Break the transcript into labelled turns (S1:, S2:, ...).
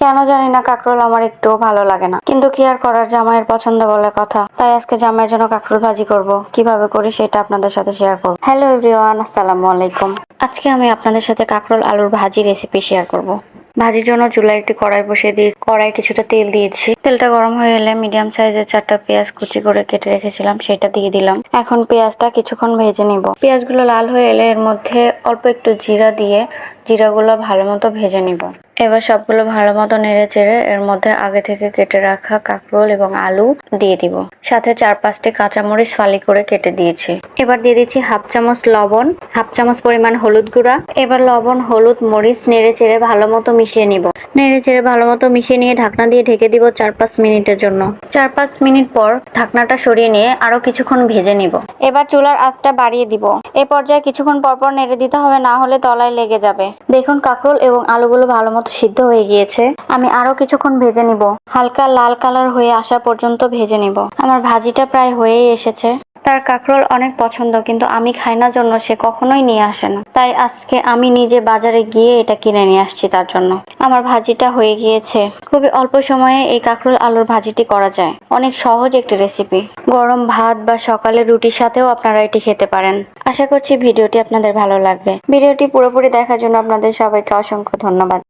S1: কেন জানি না, কাঁকরোল আমার একটুও ভালো লাগে না। কিন্তু কি আর করার, জামাইয়ের পছন্দ বলে কথা। তাই আজকে জামাইয়ের জন্য কাঁকরোল ভাজি করব। কীভাবে করি সেটা আপনাদের সাথে শেয়ার করব। হ্যালো এভরিওয়ান আসসালামু আলাইকুম। আজকে আমি আপনাদের সাথে কাঁকরোল আলুর ভাজি রেসিপি শেয়ার করব। ভাজির জন্য চুলায় একটি কড়াই বসিয়ে দিয়ে কড়াই কিছুটা তেল দিয়েছি। তেলটা গরম হয়ে এলে মিডিয়াম সাইজের চারটা পেঁয়াজ কুচি করে কেটে রেখেছিলাম, সেটা দিয়ে দিলাম। এখন পেঁয়াজটা কিছুক্ষণ ভেজে নিব। পেঁয়াজগুলো লাল হয়ে এলে এর মধ্যে অল্প একটু জিরা দিয়ে জিরাগুলো ভালো মতো ভেজে নিব। এবার সবগুলো ভালো মতো নেড়ে চেড়ে এর মধ্যে আগে থেকে কেটে রাখা কাঁকরোল এবং আলু দিয়ে দিব। সাথে চার পাঁচটি কাঁচামরিচ ফালি করে কেটে দিয়েছি। এবার দিয়ে দিচ্ছি হাফ চামচ লবণ, হাফ চামচ পরিমাণ হলুদ গুঁড়া। এবার লবণ, হলুদ, মরিচ নেড়ে চেড়ে ভালো মতো মিশিয়ে নিব। নেড়ে চেড়ে ভালো মতো মিশিয়ে নিয়ে ঢাকনা দিয়ে ঢেকে দিব চার পাঁচ মিনিটের জন্য। চার পাঁচ মিনিট পর ঢাকনাটা সরিয়ে নিয়ে আরও কিছুক্ষণ ভেজে নিব। এবার চুলার আঁচটা বাড়িয়ে দিব। এ পর্যায়ে কিছুক্ষণ পরপর নেড়ে দিতে হবে, না হলে তলায় লেগে যাবে। দেখুন কাঁকরোল এবং আলুগুলো ভালো মতো সিদ্ধ হয়ে গিয়েছে। আমি আরও কিছুক্ষণ ভেজে নিব। হালকা লাল কালার হয়ে আসা পর্যন্ত ভেজে নিব। আমার ভাজিটা প্রায় হয়েই এসেছে। তার কাঁকরোল অনেক পছন্দ, কিন্তু আমি খাই না জন্য সে কখনোই নিয়ে আসে না। তাই আজকে আমি নিজে বাজারে গিয়ে এটা কিনে নিয়ে আসছি তার জন্য। আমার ভাজিটা হয়ে গিয়েছে। খুবই অল্প সময়ে এই কাঁকরোল আলুর ভাজিটি করা যায়। অনেক সহজ একটি রেসিপি গরম ভাত বা সকালে রুটির সাথেও আপনারা এটি খেতে পারেন। আশা করছি ভিডিওটি আপনাদের ভালো লাগবে। ভিডিওটি পুরোপুরি দেখার জন্য আপনাদের সবাইকে অসংখ্য ধন্যবাদ।